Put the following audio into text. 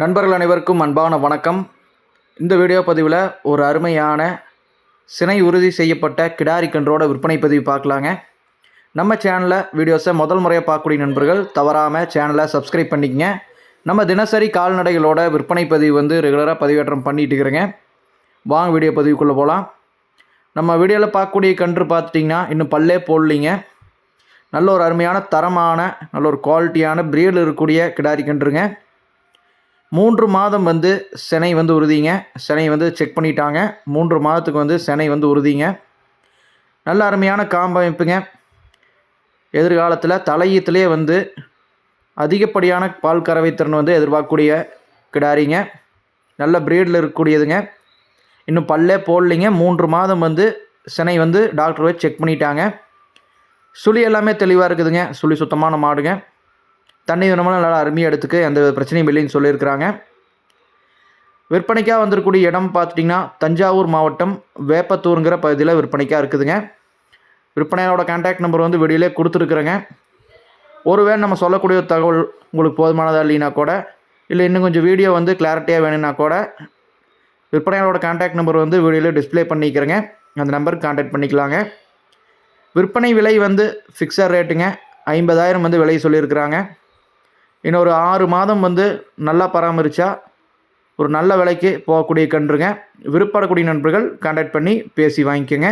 நண்பர்கள் அனைவருக்கும் அன்பான வணக்கம். இந்த வீடியோ பதிவில் ஒரு அருமையான சினை உறுதி செய்யப்பட்ட கிடாரி கன்றோட விற்பனை பதிவு பார்க்கலாங்க. நம்ம சேனலில் வீடியோஸை முதல் முறையாக பார்க்கக்கூடிய நண்பர்கள் தவறாமல் சேனலை சப்ஸ்கிரைப் பண்ணிக்கங்க. நம்ம தினசரி கால்நடைகளோட விற்பனை பதிவு வந்து ரெகுலராக பதிவேற்றம் பண்ணிட்டு இருக்கிறேங்க. வாங்க வீடியோ பதிவுக்குள்ளே போகலாம் நம்ம வீடியோவில் பார்க்கக்கூடிய கன்று பார்த்துட்டிங்கன்னா இன்னும் பல்லே போடலிங்க. நல்ல ஒரு அருமையான தரமான நல்ல ஒரு குவாலிட்டியான பிரீடில் இருக்கக்கூடிய கிடாரி கன்றுங்க. மூன்று மாதம் வந்து சினை வந்து உறுதிங்க. சினை வந்து செக் பண்ணிட்டாங்க. மூன்று மாதத்துக்கு வந்து சினை வந்து உறுதிங்க. நல்ல அருமையான காம்பமைப்புங்க எதிர்காலத்தில் தலையீத்துலேயே வந்து அதிகப்படியான பால் கறவை திறன் வந்து எதிர்பார்க்கக்கூடிய கிடாரிங்க. நல்ல பிரீடில் இருக்கக்கூடியதுங்க. இன்னும் பல்லே போடலிங்க. மூன்று மாதம் வந்து சினை வந்து டாக்டர் போய் செக் பண்ணிட்டாங்க. சுழி எல்லாமே தெளிவாக இருக்குதுங்க. சுழி சுத்தமான மாடுங்க. தண்ணி வேணுமெல்லாம் நல்லா அருமையாக எடுத்துக்க எந்த பிரச்சனையும் இல்லைன்னு சொல்லியிருக்கிறாங்க. விற்பனைக்காக வந்திருக்கக்கூடிய இடம் பார்த்துட்டிங்கன்னா தஞ்சாவூர் மாவட்டம் வேப்பத்தூருங்கிற பகுதியில் விற்பனைக்காக இருக்குதுங்க. விற்பனையோட கான்டாக்ட் நம்பர் வந்து வெளியிலே கொடுத்துருக்குறேங்க. ஒருவேளை நம்ம சொல்லக்கூடிய தகவல் உங்களுக்கு போதுமானதாக இல்லைனா கூட இல்லை இன்னும் கொஞ்சம் வீடியோ வந்து கிளாரிட்டியாக வேணும்னா கூட விற்பனையாளோட கான்டாக்ட் நம்பர் வந்து வீடியோவில் டிஸ்ப்ளே பண்ணிக்கிறேங்க. அந்த நம்பருக்கு கான்டாக்ட் பண்ணிக்கலாங்க. விற்பனை விலை வந்து ஃபிக்ஸட் ரேட்டுங்க ஐம்பதாயிரம் வந்து விலை சொல்லியிருக்கிறாங்க. இன்னும் ஒரு ஆறு மாதம் வந்து நல்லா பராமரித்தா ஒரு நல்ல விலைக்கு போகக்கூடிய கன்றுங்க. விருப்பப்படக்கூடிய நண்பர்கள் கான்டாக்ட் பண்ணி பேசி வாங்கிக்கோங்க.